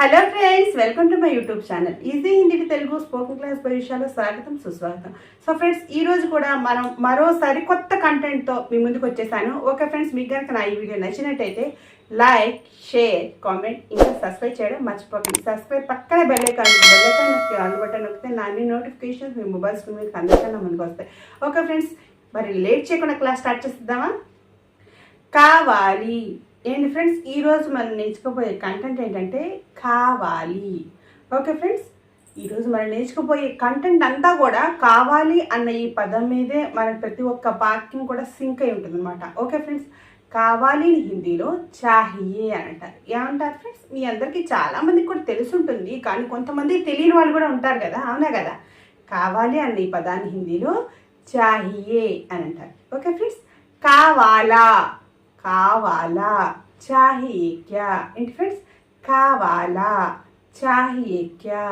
Hello friends welcome to my YouTube channel. Easy Hindi Telugu spoken class భవిష్యాలో స్వాగతం సుస్వాగతం. So friends ఈ రోజు కూడా మనం మరోసారి కొత్త కంటెంట్తో మీ ముందుకు వచ్చేసాను. ఓకే ఫ్రెండ్స్ మీకు కనుక నా ఈ వీడియో నచ్చినట్టయితే లైక్ షేర్ కామెంట్ ఇంకా సబ్స్క్రైబ్ చేయడం మర్చిపోకండి. సబ్స్క్రైబ్ పక్కన బెల్ ఐకాన్ బెల్ ఐకాన్ నొక్కి ఆన్ బటన్ నొక్కితే నా అన్ని నోటిఫికేషన్స్ మీ మొబైల్ స్క్రీన్ మీద అందరికన్నా ముందుకు వస్తాయి. ఓకే ఫ్రెండ్స్ మరి లేట్ చేయకుండా క్లాస్ స్టార్ట్ చేద్దామా కావాలి. ఏంటి ఫ్రెండ్స్ ఈరోజు మనం నేర్చుకోబోయే కంటెంట్ ఏంటంటే కావాలి. ఓకే ఫ్రెండ్స్ ఈరోజు మనం నేర్చుకోబోయే కంటెంట్ అంతా కూడా కావాలి అన్న ఈ పదం మీదే మన ప్రతి ఒక్క వాక్యం కూడా సింక్ అయి ఉంటుంది అనమాట ఓకే ఫ్రెండ్స్ కావాలి అని హిందీలో చాహియే అని అంటారు. ఏమంటారు ఫ్రెండ్స్ మీ అందరికీ చాలామందికి కూడా తెలిసి ఉంటుంది కానీ కొంతమంది తెలియని వాళ్ళు కూడా ఉంటారు కదా అవునా కదా? కావాలి అన్న ఈ పదాన్ని హిందీలో చాహియే అని అంటారు. ఓకే ఫ్రెండ్స్ కావాలా? కావాలా చాహియే క్యా ఏంటి ఫ్రెండ్స్ కావాలా చాహియే క్యా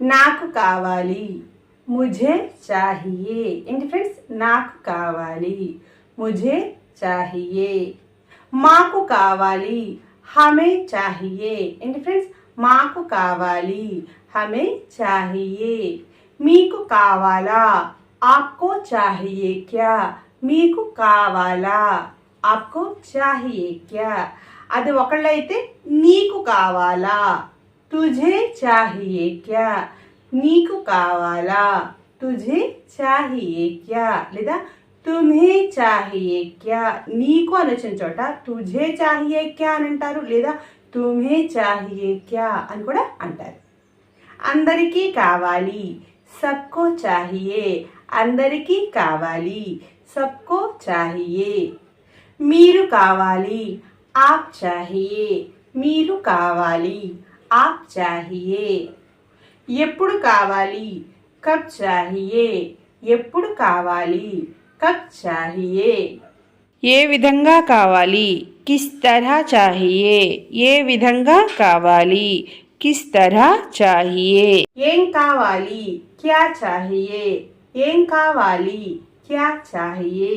నాకు కావాలి ముझे చాహియే ఏంటి ఫ్రెండ్స్ నాకు కావాలి ముझे చాహియే మాకు కావాలి హమే చాహియే ఏంటి ఫ్రెండ్స్ మాకు కావాలి హమే చాహియే మీకు కావాలా ఆప్కో చాహియే క్యా మీకు కావాలా ఆప్కో చాహియే క్యా అది ఒకళ్ళైతే నీకు కావాలా తుజే చాహియే క్యా నీకు కావాలా తుజే చాహియే క్యా లేదా తుమ్హే చాహియే క్యా నీకు అని చోట తుజే చాహియే క్యా అని అంటారు. లేదా తుమ్హే చాహియే క్యా అని కూడా అంటారు. అందరికీ కావాలి సబ్కో చాహియే అందరికీ కావాలి సబ్కో చాహియే మీరు కావాలి ఆప్ చాహియే మీరు కావాలి ఆప్ చాహియే ఎప్పుడు కావాలి కబ్ చాహియే ఎప్పుడు కావాలి కబ్ చాహియే ఏ విధంగా కావాలి కిస్ తరహ చాహియే ఏ విధంగా కావాలి కిస్ తరహ చాహియే ఏం కావాలి క్యా చాహియే ఏం కావాలి క్యా చాహియే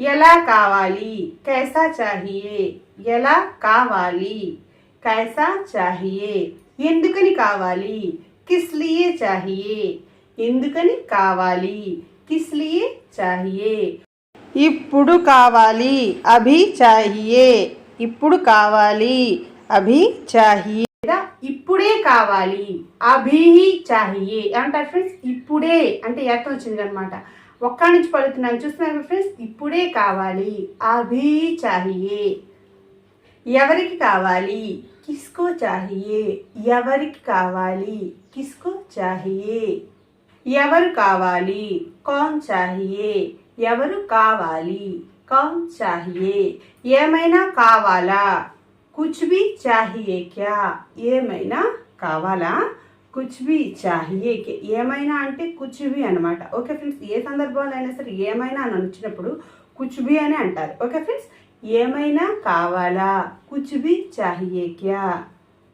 ఎలా కావాలి? కైసా చాహియే. ఎలా కావాలి? కైసా చాహియే. ఎందుకని కావాలి? కిస్లియే చాహియే. ఎందుకని కావాలి? కిస్లియే చాహియే. ఇప్పుడు కావాలి. అభి చాహియే. ఇప్పుడు కావాలి. అభి చాహియే. లేదా ఇప్పుడే కావాలి. అభి చాహియే. ఏమంటారు ఫ్రెండ్స్ ఇప్పుడే. అంటే ఎక్కడ వచ్చింది అనమాట ఒక్క నుంచి పలుకుతున్నాను చూస్తున్నారు ఫ్రెండ్స్ ఇప్పుడే కావాలి. అభి చాహియే. ఎవరికి కావాలి? కిస్కో చాహియే. ఎవరికి కావాలి? కిస్కో చాహియే. ఎవరు కావాలి? కౌన్ చాహియే. ఎవరు కావాలి? కౌన్ చాహియే. ఏమైనా కావాలా? కుచ్ బి చాహియే క్యా ఏమైనా కావాలా? కుచ్ చాహియేకి ఏమైనా అంటే కుచ్బి అనమాట ఓకే ఫ్రెండ్స్ ఏ సందర్భంలో అయినా సరే ఏమైనా అని వచ్చినప్పుడు కుచ్బి అని అంటారు. ఓకే ఫ్రెండ్స్ ఏమైనా కావాలా? కుచ్బి చాహియేక్యా క్యా?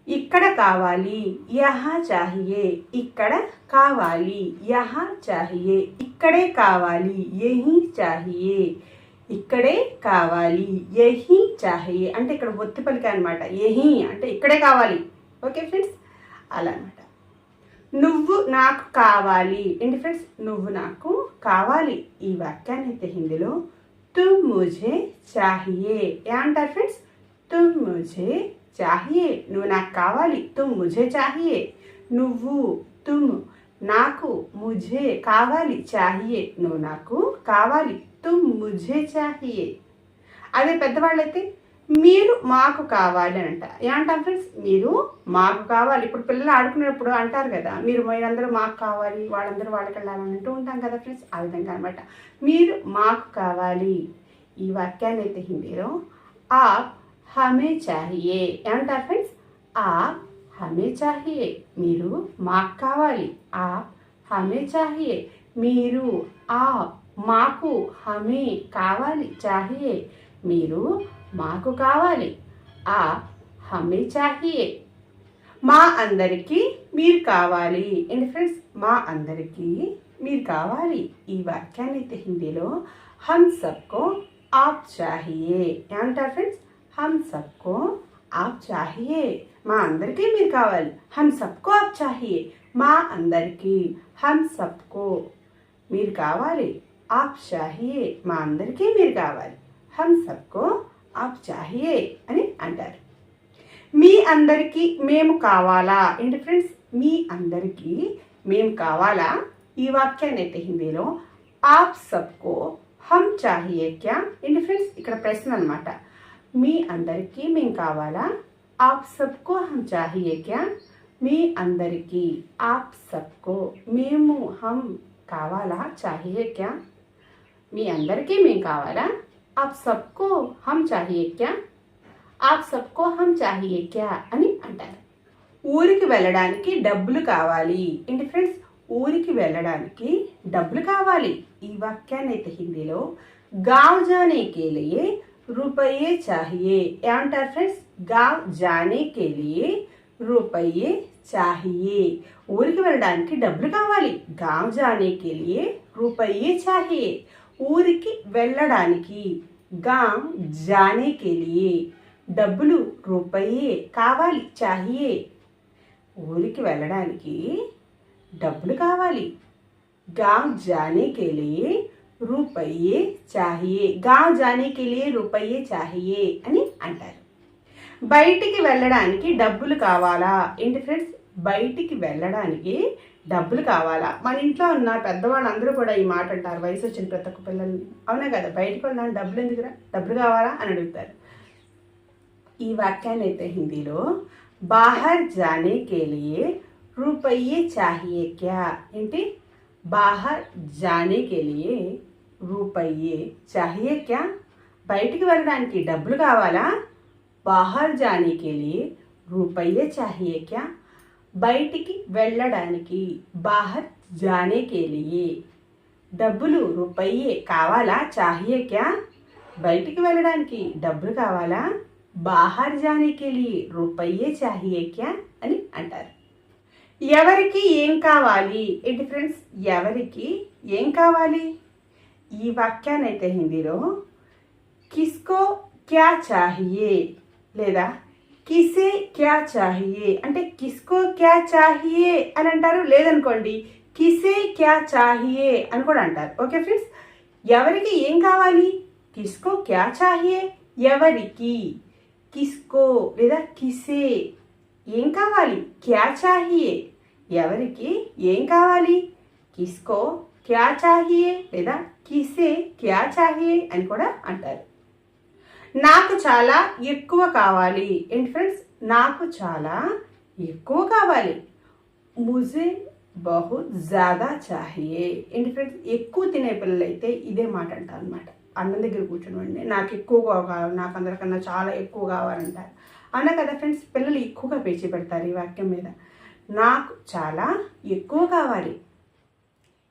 ఇక్కడ కావాలి యహా చాహియే ఇక్కడ కావాలి యహా చాహియే ఇక్కడే కావాలి యహీ చాహియే ఇక్కడే కావాలి యహీ చాహియే. అంటే ఇక్కడ ఒత్తి పలిక అనమాట యహీ అంటే ఇక్కడే కావాలి. ఓకే ఫ్రెండ్స్ అలా నువ్వు నాకు కావాలి. ఏంటి ఫ్రెండ్స్ నువ్వు నాకు కావాలి. ఈ వాక్యాన్ని అయితే హిందీలో तुम मुझे चाहिए ఏమంటారు ఫ్రెండ్స్ तुम मुझे चाहिए నువ్వు నాకు కావాలి. తుమ్ ముజే चाहिए నువ్వు తుమ్ నాకు ముజే కావాలి. चाहिए నువ్వు నాకు కావాలి. తుమ్ ముజే चाहिए అదే పెద్దవాళ్ళైతే మీరు మాకు కావాలి అని అంట. ఏమంటాం ఫ్రెండ్స్ మీరు మాకు కావాలి. ఇప్పుడు పిల్లలు ఆడుకునేటప్పుడు అంటారు కదా మీరు మీరందరూ మాకు కావాలి వాళ్ళందరూ వాళ్ళకి వెళ్ళాలని అంటూ ఉంటాం కదా ఫ్రెండ్స్ ఆ విధంగా అనమాట మీరు మాకు కావాలి. ఈ వాక్యాన్ని అయితే హిందీలో ఆ హమే చాహియే. ఏమంటారు ఫ్రెండ్స్ ఆ హమే చాహియే. మీరు మాకు కావాలి. ఆ హమే చాహియే. మీరు ఆ మాకు హమే కావాలి చాహియే. మీరు మాకు కావాలి. ఆ హమే చాహియే. మా అందరికీ మీరు కావాలి. And friends? మా అందరికీ మీరు కావాలి. ఈ వాక్యాన్ని హిందీలో హమ్ సబ్కో ఆప్ చాహియే. ఏమంటారు ఫ్రెండ్స్? హమ్ సబ్కో ఆప్ చాహియే. మా అందరికీ మీరు కావాలి. హమ్ సబ్కో ఆప్ చాహియే. మా అందరికీ హమ్ సబ్కో మీరు కావాలి. ఆప్ షాహియే మా అందరికీ మీరు కావాలి. హమ్ సబ్కో ఆప్ చాహియే అని అంటారు. మీ అందరికీ మేము కావాలా? ఏంటి ఫ్రెండ్స్ మీ అందరికీ మేము కావాలా? ఈ వాక్యాన్ని అయితే హిందీలో ఆప్ సబ్కో హమ్ చాహియే క్యా? ఏంటి ఫ్రెండ్స్ ఇక్కడ ప్రశ్న అనమాట మీ అందరికీ మేము కావాలా? ఆప్ సబ్కో హమ్ చాహియే క్యా? మీ అందరికీ ఆప్ సబ్కో మేము హమ్ కావాలా? చాహియే క్యా? మీ అందరికీ మేము కావాలా? आप सबको हम चाहिए క్యా ఆప్ సబ్కో హమ్ చాహియే క్యా అని అంటారు. ఊరికి వెళ్ళడానికి డబ్బులు కావాలి. ఏంటి ఫ్రెండ్స్ ఊరికి వెళ్ళడానికి డబ్బులు కావాలి. ఈ వాక్యాన్ని అయితే హిందీలో గావ్ జానే కేలియే రూపయే రూపాయే చాహియే. ఏమంటారు ఫ్రెండ్స్ గావ్ జానే కేలియే రూపయే చాహియే. ఊరికి వెళ్ళడానికి డబ్బులు కావాలి. గావ్ జానే కే రూపయే చాహియే. ఊరికి వెళ్ళడానికి. గావ్ జానే కెలియే డబ్బులు రూపాయే కావాలి చాహియే. ఊరికి వెళ్ళడానికి డబ్బులు కావాలి. గాంవ్ జానే కెలియే రూపాయే చాహియే. గాంవ్ జానే కెలియే రూపాయే చాహియే అని అంటారు. బయటికి వెళ్ళడానికి డబ్బులు కావాలా? ఏంటి ఫ్రెండ్స్ బయటికి వెళ్ళడానికి డబ్బులు కావాలా? మన ఇంట్లో ఉన్న పెద్దవాళ్ళందరూ కూడా ఈ మాట అంటారు. వయసు వచ్చిన ప్రతి ఒక్క పిల్లల్ని. అవునా కదా? బయటకు వెళ్ళడానికి డబ్బులు ఎందుకురా? డబ్బులు కావాలా? అని అడుగుతారు. ఈ వాక్యాన్ని అయితే హిందీలో బాహర్ జానే కే రూపయ్యే రూపాయే చాహియే క్యా? ఏంటి? బాహర్ జానే కే రూపయ్యే చాహియే క్యా? బయటికి వెళ్ళడానికి డబ్బులు కావాలా? బాహర్ జానే కే రూపయ్యే రూపాయే చాహియే క్యా? బయటికి వెళ్ళడానికి. బాహర్ జానే కే డబ్బులు రూపాయే కావాలా? చాహియే క్యా? బయటికి వెళ్ళడానికి డబ్బులు కావాలా? బాహర్ జానే కే రూపాయే చాహియే క్యా? అని అంటారు. ఎవరికి ఏం కావాలి? ఏంటి ఫ్రెండ్స్? ఎవరికి ఏం కావాలి? ఈ వాక్యాన్ని అయితే హిందీలో కిస్కో క్యా చాహియే లేదా కిసే క్యా చాహియే? అంటే కిస్కో క్యా చాహియే అని అంటారు? లేదనుకోండి. కిసే క్యా చాహియే అని కూడా అంటారు. Okay friends? ఎవరికి ఏం కావాలి? కిస్కో క్యా చాహియే? ఎవరికి? కిస్కో లేదా కిసే. ఏం కావాలి? క్యా చాహియే. ఎవరికి ఏం కావాలి? కిస్కో క్యా చాహియే లేదా కిసే క్యా చాహియే అని కూడా అంటారు. నాకు చాలా ఎక్కువ కావాలి. ఏంటి ఫ్రెండ్స్? నాకు చాలా ఎక్కువ కావాలి. ముజే బహు జాదా చాహియే. ఏంటి ఫ్రెండ్స్? ఎక్కువ తినే పిల్లలైతే ఇదే మాట అంటారు అనమాట అన్నం దగ్గర కూర్చోండి నాకు ఎక్కువగా కావాలి నాకు అందరికన్నా చాలా ఎక్కువ కావాలంటారు. అన్న కదా ఫ్రెండ్స్? పిల్లలు ఎక్కువగా పేచి పెడతారు ఈ వాక్యం మీద. నాకు చాలా ఎక్కువ కావాలి.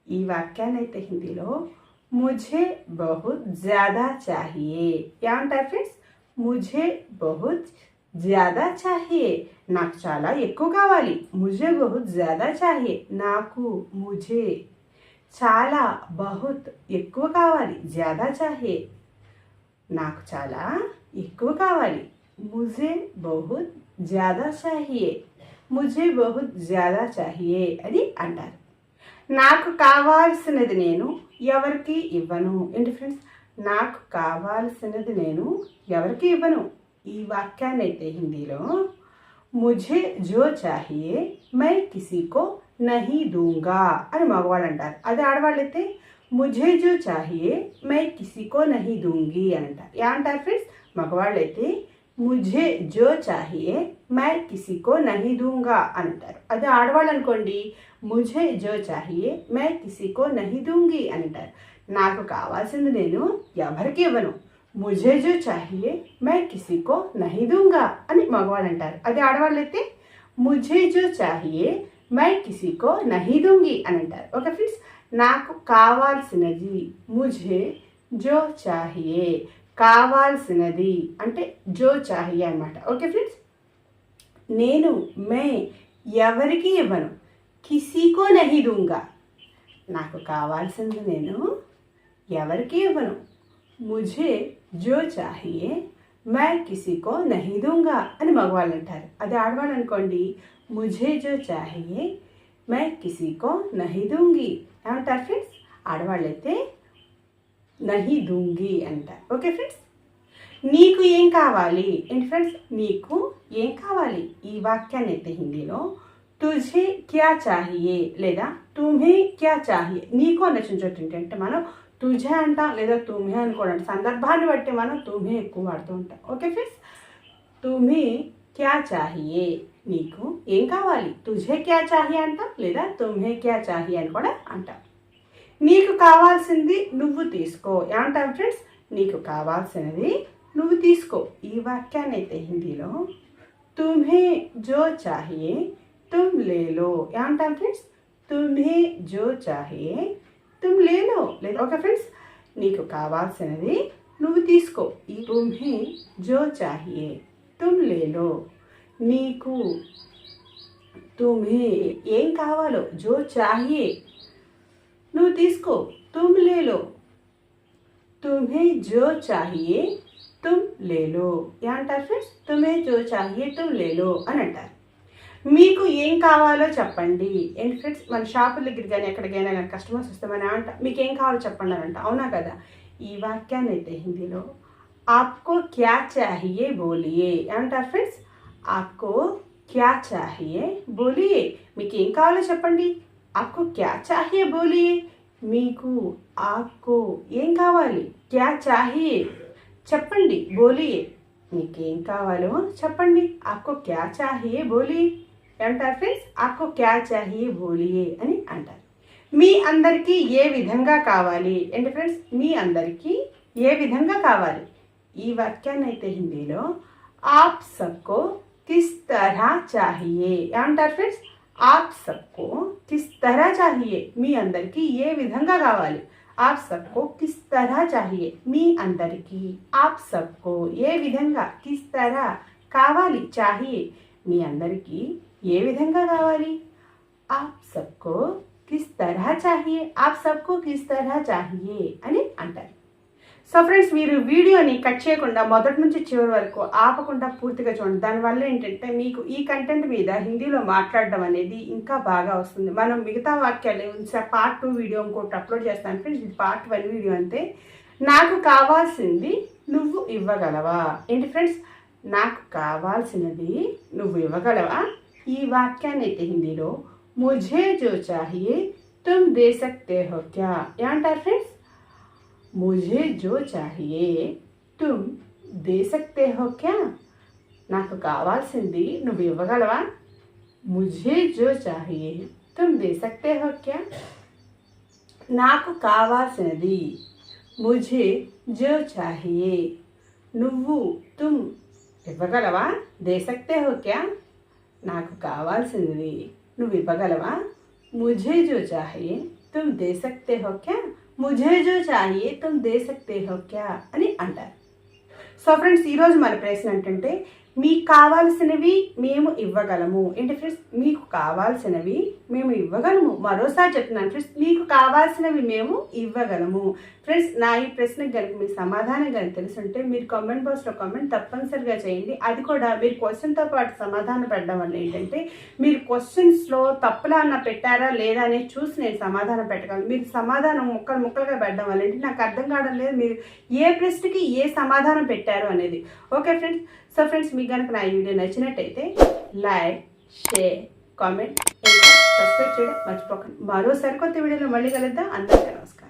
ఈ వాక్యాన్ని అయితే హిందీలో मुझे बहुत ज़्यादा चाहिए। ఏమంటారు ఫ్రెండ్స్ मुझे बहुत ज़्यादा चाहिए। నాకు చాలా ఎక్కువ కావాలి ముజే బహుత్ జ్యాదా చాహియే నాకు ముజే చాలా బహుత్ ఎక్కువ కావాలి జ్యాదా చాహియే నాకు చాలా ఎక్కువ కావాలి ముజే బహుత్ జ్యాదా చాహియే ముజే బహుత్ జ్యాదా చాహియే అది అంటారు నాకు కావాల్సినది నేను ఎవరికి ఇవ్వను? ఏంటి ఫ్రెండ్స్ నాకు కావాల్సినది నేను ఎవరికి ఇవ్వను? ఈ వాక్యాన్ని అయితే హిందీలో ముझे జో చాహియే మై కిసీకో నహీ దూంగా అని మగవాళ్ళు అంటారు. అది ఆడవాళ్ళు అయితే జో చాహియే మై కిసీకో నహీ దూంగి అని అంటారు. ఏమంటారు ఫ్రెండ్స్ మగవాళ్ళు ముఝే జో చాహియే మై కిసికో నహి దూంగా అంటారు అదే ఆడవాళ్ళు అనుకోండి ముఝే జో చాహియే మై కిసికో నహి దూంగి అంటారు నాకు కావాల్సింది నేను ఎవరికి ఇవ్వను ముఝే జో చాహియే మై కిసికో నహి దూంగా అని మగవాళ్ళు అంటారు అదే ఆడవాళ్ళు అయితే ముఝే జో చాహియే మై కిసికో నహి దూంగి అని అంటారు ఓకే ఫ్రెండ్స్ నాకు కావాల్సినది ముఝే జో చాహియే కావాల్సినది అంటే జో చాహియే అనమాట ఓకే ఫ్రెండ్స్ నేను మే ఎవరికి ఇవ్వను? కిసికో నహి దూంగా. నాకు కావాల్సింది నేను ఎవరికి ఇవ్వను? ముజే జో చాహియే మై కిసికో నహి దూంగా అని మగవాళ్ళు అంటారు. అదే ఆడవాళ్ళు అనుకోండి. ముజే జో చాహియే మై కిసికో నహి దూంగి. ఏమంటారు ఫ్రెండ్స్ ఆడవాళ్ళైతే नहीं दूँगी अंत ओके फ्रेंड्स नीक एम कावाली। फ्रेंड्स नीक एम कावाली। वाक्या हिंदी तुझे क्या चाहिए? लेदा, तुम्हें क्या चाहिए? नीक अच्छे मन, तुझे अंट, लेदा, तुम्हें सदर्भा बटे मन, तुम्हें पड़ता ओके फ्रेंड्स तुम्हें क्या चाहिए? नीक एम कावाली। तुझे क्या चाहिए अंट? लेदा, तुम्हें क्या चाहिए अंट। నీకు కావాల్సింది నువ్వు తీసుకో. ఏమంటావు ఫ్రెండ్స్ నీకు కావాల్సినది నువ్వు తీసుకో. ఈ వాక్యాన్ని అయితే హిందీలో తుమ్హే జో చాహియే తుమ్ లేలో ఏమంటాం ఫ్రెండ్స్ తుమ్హే జో చాహియే తుమ్ లేలో లేదు ఓకే ఫ్రెండ్స్ నీకు కావాల్సినది నువ్వు తీసుకో. ఈ తుమ్హే జో చాహియే తుమ్ లేలో నీకు తుమ్హే ఏం కావాలో? జో చాహియే నువ్వు తీసుకో. తుమ్ లేలో. తుమ్హే జో చాహియే తుమ్ లేలో. ఏమంటారు ఫ్రెండ్స్ తుమ్హే జో చాహియే తుమ్ లేలో అని అంటారు. మీకు ఏం కావాలో చెప్పండి. ఏంటి ఫ్రెండ్స్ మన షాపుల దగ్గర కానీ ఎక్కడికైనా కానీ కస్టమర్స్ వస్తామని అంట మీకు ఏం కావాలో చెప్పండి అని అంట. అవునా కదా? ఈ వాక్యాన్ని అయితే హిందీలో ఆప్కో క్యా చాహియే బోలియే. ఏమంటారు ఫ్రెండ్స్ ఆప్కో క్యా చాహియే బోలియే. మీకు ఏం కావాలో చెప్పండి. ఆకు క్యా చాహియే బోలియే మీకు ఆకు ఏం కావాలి? క్యా చాహియే చెప్పండి బోలియే మీకేం కావాలో చెప్పండి. ఆకు క్యా చాహియే బోలియే ఏమంటారు ఫ్రెండ్స్? ఆకు క్యా చాహియే బోలియే అని అంటారు. మీ అందరికీ ఏ విధంగా కావాలి? ఏంటి ఫ్రెండ్స్? మీ అందరికీ ఏ విధంగా కావాలి? ఈ వాక్యాన్ని అయితే హిందీలో ఆప్ సబ్కో కిస్ తరహా చాహియే ఏమంటారు ఫ్రెండ్స్? ఆప్ సబ్కో కిస్ తరహా చాహియే మీ అందరికీ ఏ విధంగా కావాలి ఆప్ సబ్కో కిస్ తరహా చాహియే మీ అందరికీ ఆప్ సబ్కో ఏ విధంగా కిస్ तरह కావాలి చాహియే మీ అందరికీ ఏ విధంగా కావాలి ఆప్ సబ్కో కిస్ తరహా చాహియే ఆప్ సబ్కో కిస్ తరహా చాహియే అని అంటారు సో ఫ్రెండ్స్ మీరు వీడియోని కట్ చేయకుండా మొదటి నుంచి చివరి వరకు ఆపకుండా పూర్తిగా చూడండి. దానివల్ల ఏంటంటే మీకు ఈ కంటెంట్ మీద హిందీలో మాట్లాడడం అనేది ఇంకా బాగా వస్తుంది. మనం మిగతా వాక్యాలు ఉంచే పార్ట్ టూ వీడియో ఇంకోటి అప్లోడ్ చేస్తాను. ఫ్రెండ్స్ ఇది పార్ట్ వన్ వీడియో అంతే. నాకు కావాల్సింది నువ్వు ఇవ్వగలవా? ఏంటి ఫ్రెండ్స్ నాకు కావాల్సినది నువ్వు ఇవ్వగలవా? ఈ వాక్యాన్ని అయితే హిందీలో ముజే జో చాహియే తుమ్ దే సక్తే హో ఏమంటారు ఫ్రెండ్స్ मुझे जो चाहिए तुम दे सकते हो क्या నాకు కావాల్సింది నువ్వు ఇవ్వగలవా ముజే జో చాహియే తుమ్ దే సక్తే హో క్యా నాకు కావాల్సినది ముజే జో చాహియే నువ్వు తుమ్ ఇవ్వగలవా దే సక్తే హో క్యా నాకు కావాల్సినది నువ్వు ఇవ్వగలవా ముజే జో చాహియే తుమ్ దే సక్తే హో క్యా ముజే జో చాహియే తుమ్ దే సక్తే హో క్యా అని అంటారు. సో ఫ్రెండ్స్ ఈరోజు మన ప్రశ్న ఏంటంటే మీకు కావాల్సినవి మేము ఇవ్వగలము. ఏంటి ఫ్రెండ్స్ మీకు కావాల్సినవి మేము ఇవ్వగలము. మరోసారి చెప్తున్నాను ఫ్రెండ్స్ మీకు కావాల్సినవి మేము ఇవ్వగలము. ఫ్రెండ్స్ నా ఈ ప్రశ్నకు కనుక మీ సమాధానం కనుక తెలుసుంటే మీరు కామెంట్ బాక్స్లో కామెంట్ తప్పనిసరిగా చేయండి. అది కూడా మీరు క్వశ్చన్తో పాటు సమాధానం పెట్టడం వల్ల ఏంటంటే మీరు క్వశ్చన్స్లో తప్పులా అన్న పెట్టారా లేదా అనేది చూసి నేను సమాధానం పెట్టగలను. మీరు సమాధానం ముక్కలు ముక్కలుగా పెట్టడం వల్ల ఏంటి? నాకు అర్థం కావడం లేదు మీరు ఏ ప్రశ్నకి ఏ సమాధానం పెట్టారు అనేది. ఓకే ఫ్రెండ్స్ సో ఫ్రెండ్స్ మీకు కనుక నా ఈ వీడియో నచ్చినట్టయితే లైక్ షేర్ కామెంట్ సబ్స్క్రైబ్ చేయడం మర్చిపోకండి. మరోసారి కొత్త వీడియోలో మళ్ళీ కలుద్దాం. అందరికీ నమస్కారం.